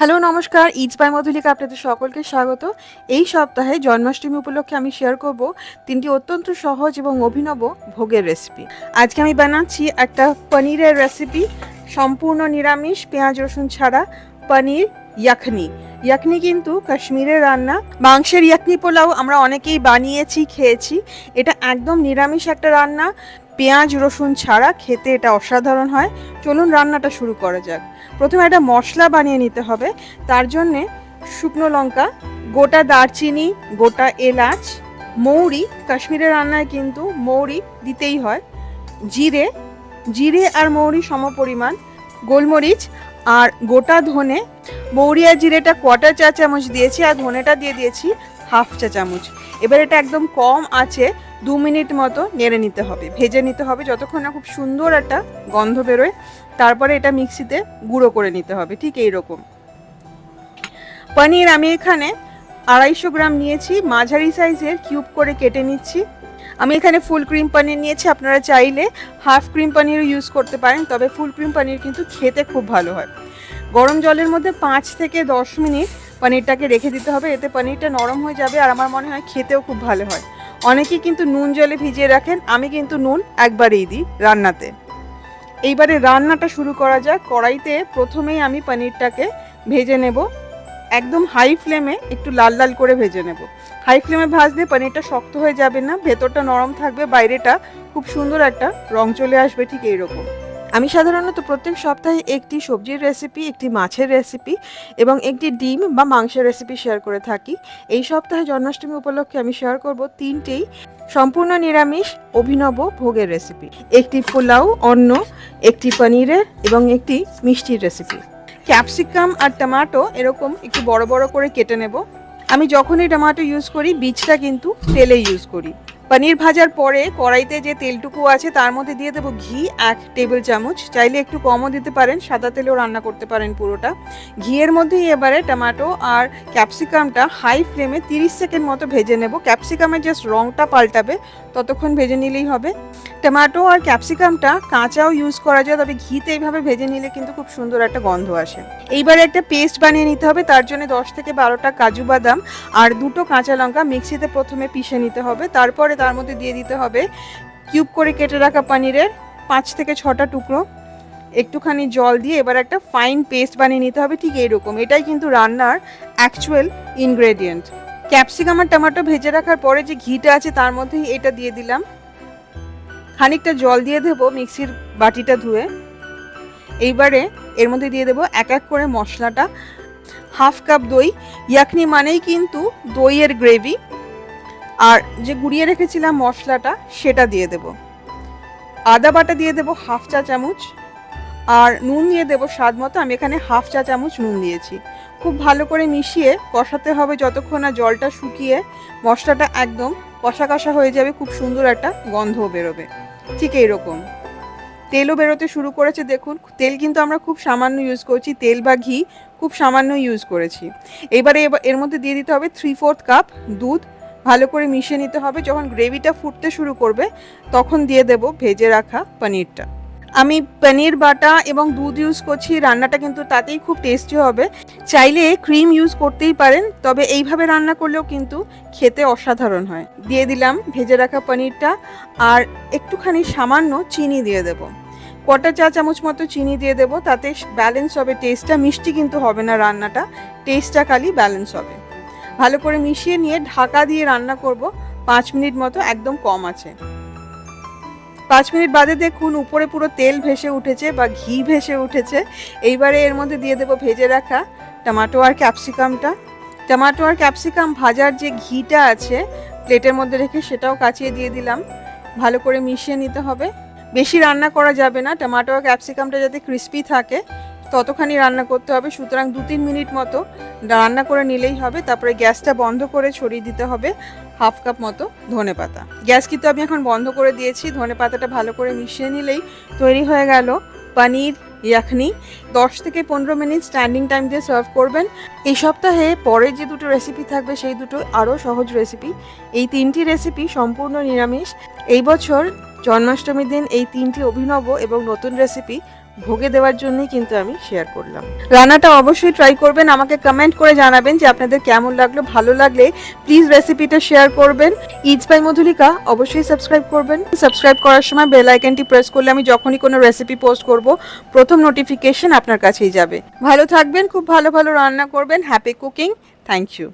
Hello, নমস্কার। Is by Madhulika আপনাদের সকলকে স্বাগত। এই সপ্তাহে জন্মাষ্টমী উপলক্ষে আমি শেয়ার করব তিনটি অত্যন্ত সহজ এবং অভিনব ভোগের রেসিপি আজকে আমি বানাচ্ছি একটা পনিরের রেসিপি সম্পূর্ণ নিরামিষ, পেঁয়াজ, রসুন ছাড়া পনির ইয়াখনি। ইয়াখনি কিন্তু কাশ্মীরের রান্না। মাংসের ইয়াখনি পোলাও আমরা অনেকেই বানিয়েছি, খেয়েছি। এটা একদম নিরামিষ একটা রান্না। পেঁয়াজ, রসুন ছাড়া খেতে এটা অসাধারণ হয়। চলুন রান্নাটা শুরু করা যাক। প্রথমে একটা মশলা বানিয়ে নিতে হবে, তার জন্যে শুকনো লঙ্কা, গোটা দারচিনি, গোটা এলাচ, মৌরি কাশ্মীরের রান্নায় কিন্তু মৌরি দিতেই হয়, জিরে জিরে আর মৌরি সমপরিমাণ, গোলমরিচ আর গোটা ধনে, মৌরি আর জিরেটা কোয়ার্টার চা চামচ দিয়েছি আর ধনেটা দিয়ে দিয়েছি হাফ চা চামচ। এবার এটা একদম কম আছে, দু মিনিট মতো নেড়ে নিতে হবে, ভেজে নিতে হবে, যতক্ষণ না খুব সুন্দর একটা গন্ধ বেরোয়। তারপরে এটা মিক্সিতে গুঁড়ো করে নিতে হবে, ঠিক এই রকম পনির আমি এখানে আড়াইশো গ্রাম নিয়েছি, মাঝারি সাইজের কিউব করে কেটে নিচ্ছি। আমি এখানে ফুল ক্রিম পনির নিয়েছি, আপনারা চাইলে হাফ ক্রিম পনিরও ইউজ করতে পারেন, তবে ফুল ক্রিম পনির কিন্তু খেতে খুব ভালো হয়। গরম জলের মধ্যে পাঁচ থেকে দশ মিনিট পনিরটাকে রেখে দিতে হবে, এতে পনিরটা নরম হয়ে যাবে আর আমার মনে হয় খেতেও খুব ভালো হয়। অনেকে কিন্তু নুন জলে ভিজিয়ে রাখেন, আমি কিন্তু নুন একবারেই দিই রান্নাতে। এইবারে রান্নাটা শুরু করা যাক। কড়াইতে প্রথমেই আমি পনিরটাকে ভেজে নেব। একদম হাই ফ্লেমে একটু লাল লাল করে ভেজে নেব। হাই ফ্লেমে ভাজলে পনিরটা শক্ত হয়ে যাবে না, ভেতরটা নরম থাকবে, বাইরেটা খুব সুন্দর একটা রং চলে আসবে ঠিক এইরকম। আমি সাধারণত প্রত্যেক সপ্তাহে একটি সবজির রেসিপি একটি মাছের রেসিপি এবং একটি ডিম বা মাংসের রেসিপি শেয়ার করে থাকি। এই সপ্তাহে জন্মাষ্টমী উপলক্ষে আমি শেয়ার করব তিনটেই সম্পূর্ণ নিরামিষ, অভিনব ভোগের রেসিপি একটি পোলাও, অন্ন, একটি পনিরের এবং একটি মিষ্টির রেসিপি ক্যাপসিকাম আর টমাটো এরকম একটু বড় বড় করে কেটে নেব। আমি যখনই টমাটো ইউজ করি, বীজটা কিন্তু তেলে ইউজ করি। পনির ভাজার পরে কড়াইতে যে তেলটুকু আছে তার মধ্যে দিয়ে দেবো ঘি, এক টেবিল চামচ। চাইলে একটু কমও দিতে পারেন, সাদা তেলেও রান্না করতে পারেন পুরোটা। ঘিয়ের মধ্যেই এবারে টমেটো আর ক্যাপসিকামটা হাই ফ্লেমে তিরিশ সেকেন্ড মতো ভেজে নেব। ক্যাপসিকামের জাস্ট রঙটা পাল্টাবে, ততক্ষণ ভেজে নিলেই হবে। টমেটো আর ক্যাপসিকামটা কাঁচাও ইউজ করা যায়, তবে ঘিতে এইভাবে ভেজে নিলে কিন্তু খুব সুন্দর একটা গন্ধ আসে। এইবারে একটা পেস্ট বানিয়ে নিতে হবে, তার জন্য দশ থেকে বারোটা কাজু বাদাম আর দুটো কাঁচা লঙ্কা মিক্সিতে প্রথমে পিষে নিতে হবে। তারপরে তার মধ্যে দিয়ে দিতে হবে। কিউব করে কেটে রাখা পনিরের পাঁচ থেকে ছটা টুকরো। একটুখানি জল দিয়ে এবার একটা ফাইন পেস্ট বানিয়ে নিতে হবে, ঠিক এইরকম। এটাই কিন্তু রান্নার অ্যাকচুয়াল ইনগ্রেডিয়েন্ট ক্যাপসিকাম আর টমেটো ভেজে রাখার পরে যে ঘিটা আছে তার মধ্যেই এটা দিয়ে দিলাম। খানিকটা জল দিয়ে দেবো মিক্সির বাটিটা ধুয়ে। এইবারে এর মধ্যে দিয়ে দেবো এক এক করে মশলাটা। হাফ কাপ দই। ইয়াকনি মানেই কিন্তু দইয়ের গ্রেভি আর যে গুঁড়িয়ে রেখেছিলাম মশলাটা, সেটা দিয়ে দেব। আদা বাটা দিয়ে দেবো হাফ চা চামচ, আর নুন দিয়ে দেবো স্বাদ মতো। আমি এখানে হাফ চা চামচ নুন দিয়েছি। খুব ভালো করে মিশিয়ে কষাতে হবে যতক্ষণ না জলটা শুকিয়ে মশলাটা একদম কষা কষা হয়ে যাবে, খুব সুন্দর একটা গন্ধও বেরোবে। ঠিক এইরকম। তেলও বেরোতে শুরু করেছে, দেখুন। তেল কিন্তু আমরা খুব সামান্য ইউজ করছি, তেল বা ঘি খুব সামান্য ইউজ করেছি। এবার এর মধ্যে দিয়ে দিতে হবে থ্রি ফোর্থ কাপ দুধ ভালো করে মিশিয়ে নিতে হবে। যখন গ্রেভিটা ফুটতে শুরু করবে, তখন দিয়ে দেব ভেজে রাখা পনিরটা। আমি পনির বাটা এবং দুধ ইউজ করছি, রান্নাটা কিন্তু তাতেই খুব টেস্টি হবে। চাইলে ক্রিম ইউজ করতেই পারেন, তবে এইভাবে রান্না করলেও কিন্তু খেতে অসাধারণ হয়। দিয়ে দিলাম ভেজে রাখা পনিরটা, আর একটুখানি সামান্য চিনি দিয়ে দেবো। কটা চা চামচ মতো চিনি দিয়ে দেবো, তাতে ব্যালেন্স হবে। টেস্টটা মিষ্টি কিন্তু হবে না রান্নাটা টেস্টটা খালি ব্যালেন্স হবে। ভালো করে মিশিয়ে নিয়ে ঢাকা দিয়ে রান্না করব। পাঁচ মিনিট মতো একদম কম আছে। পাঁচ মিনিট বাদে দেখুন উপরে পুরো তেল ভেসে উঠেছে বা ঘি ভেসে উঠেছে। এইবারে এর মধ্যে দিয়ে দেবো ভেজে রাখা টমাটো আর ক্যাপসিকামটা। টমাটো আর ক্যাপসিকাম ভাজার যে ঘিটা আছে, প্লেটের মধ্যে রেখে সেটাও কাচিয়ে দিয়ে দিলাম। ভালো করে মিশিয়ে নিতে হবে। বেশি রান্না করা যাবে না। টমাটো আর ক্যাপসিকামটা যাতে ক্রিস্পি থাকে ততখানি রান্না করতে হবে, সুতরাং দু তিন মিনিট মতো রান্না করে নিলেই হবে। তারপরে গ্যাসটা বন্ধ করে ছড়িয়ে দিতে হবে হাফ কাপ মতো ধনে পাতা। গ্যাস কিন্তু আমি এখন বন্ধ করে দিয়েছি। ধনে পাতাটা ভালো করে মিশিয়ে নিলেই তৈরি হয়ে গেল পনির ইয়াখনি। দশ থেকে পনেরো মিনিট স্ট্যান্ডিং টাইম দিয়ে সার্ভ করবেন। এই সপ্তাহে পরে যে দুটো রেসিপি থাকবে, সেই দুটো আরও সহজ রেসিপি এই তিনটি রেসিপি সম্পূর্ণ নিরামিষ। এই বছর জন্মাষ্টমীর দিন এই তিনটি অভিনব এবং নতুন রেসিপি ভোগে দেওয়ার জন্যই কিন্তু আমি শেয়ার করলাম। রান্নাটা অবশ্যই ট্রাই করবেন, আমাকে কমেন্ট করে জানাবেন যে আপনাদের কেমন লাগল, ভালো লাগলে প্লিজ রেসিপিটা শেয়ার করবেন। ইটস বাই মধুলিকা, অবশ্যই সাবস্ক্রাইব করবেন। সাবস্ক্রাইব করার সময় বেল আইকনটি প্রেস করলে আমি যখনই কোনো রেসিপি পোস্ট করব, প্রথম নোটিফিকেশন আপনার কাছেই যাবে। ভালো থাকবেন, খুব ভালো ভালো রান্না করবেন হ্যাপি কুকিং থ্যাংক ইউ